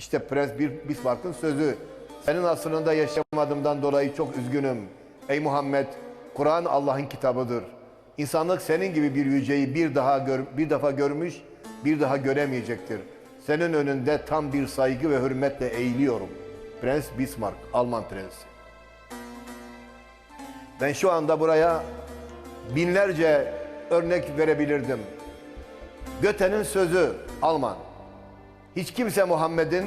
İşte Prens Bir- Bismarck'ın sözü. Senin asrında yaşamadığımdan dolayı çok üzgünüm. Ey Muhammed, Kur'an Allah'ın kitabıdır. İnsanlık senin gibi bir yüceyi bir daha gör, bir defa görmüş, bir daha göremeyecektir. Senin önünde tam bir saygı ve hürmetle eğiliyorum. Prens Bismarck, Alman prensi. Ben şu anda buraya binlerce örnek verebilirdim. Göte'nin sözü Alman. Hiç kimse Muhammed'in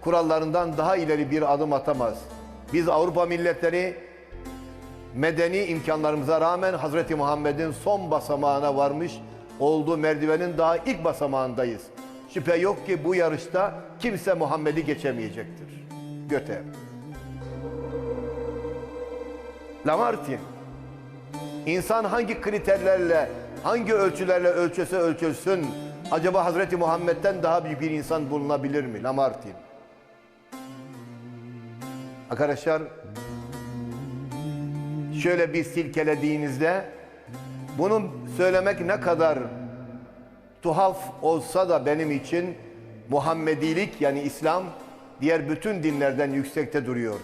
kurallarından daha ileri bir adım atamaz. Biz Avrupa milletleri medeni imkanlarımıza rağmen Hazreti Muhammed'in son basamağına varmış olduğu merdivenin daha ilk basamağındayız. Şüphe yok ki bu yarışta kimse Muhammed'i geçemeyecektir. Göte. Lamartine. İnsan hangi kriterlerle, hangi ölçülerle ölçese ölçülsün, acaba Hazreti Muhammed'den daha büyük bir insan bulunabilir mi? Lamartine. Arkadaşlar, şöyle bir silkelediğinizde, bunu söylemek ne kadar tuhaf olsa da benim için Muhammedilik yani İslam diğer bütün dinlerden yüksekte duruyor.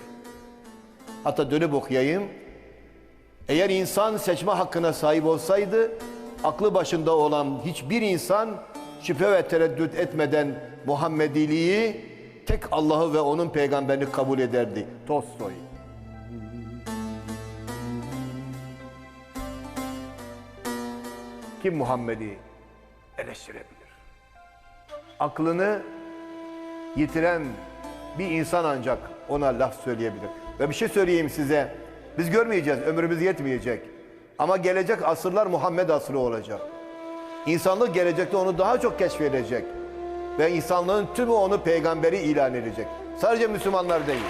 Hatta dönüp okuyayım. Eğer insan seçme hakkına sahip olsaydı, aklı başında olan hiçbir insan şüphe ve tereddüt etmeden Muhammediliği tek Allah'ı ve onun peygamberini kabul ederdi. Tolstoy. Kim Muhammed'i eleştirebilir? Aklını yitiren bir insan ancak ona laf söyleyebilir. Ve bir şey söyleyeyim size. Biz görmeyeceğiz, ömrümüz yetmeyecek. Ama gelecek asırlar Muhammed asrı olacak. İnsanlık gelecekte onu daha çok keşfedecek. Ve insanlığın tümü onu peygamberi ilan edecek. Sadece Müslümanlar değil.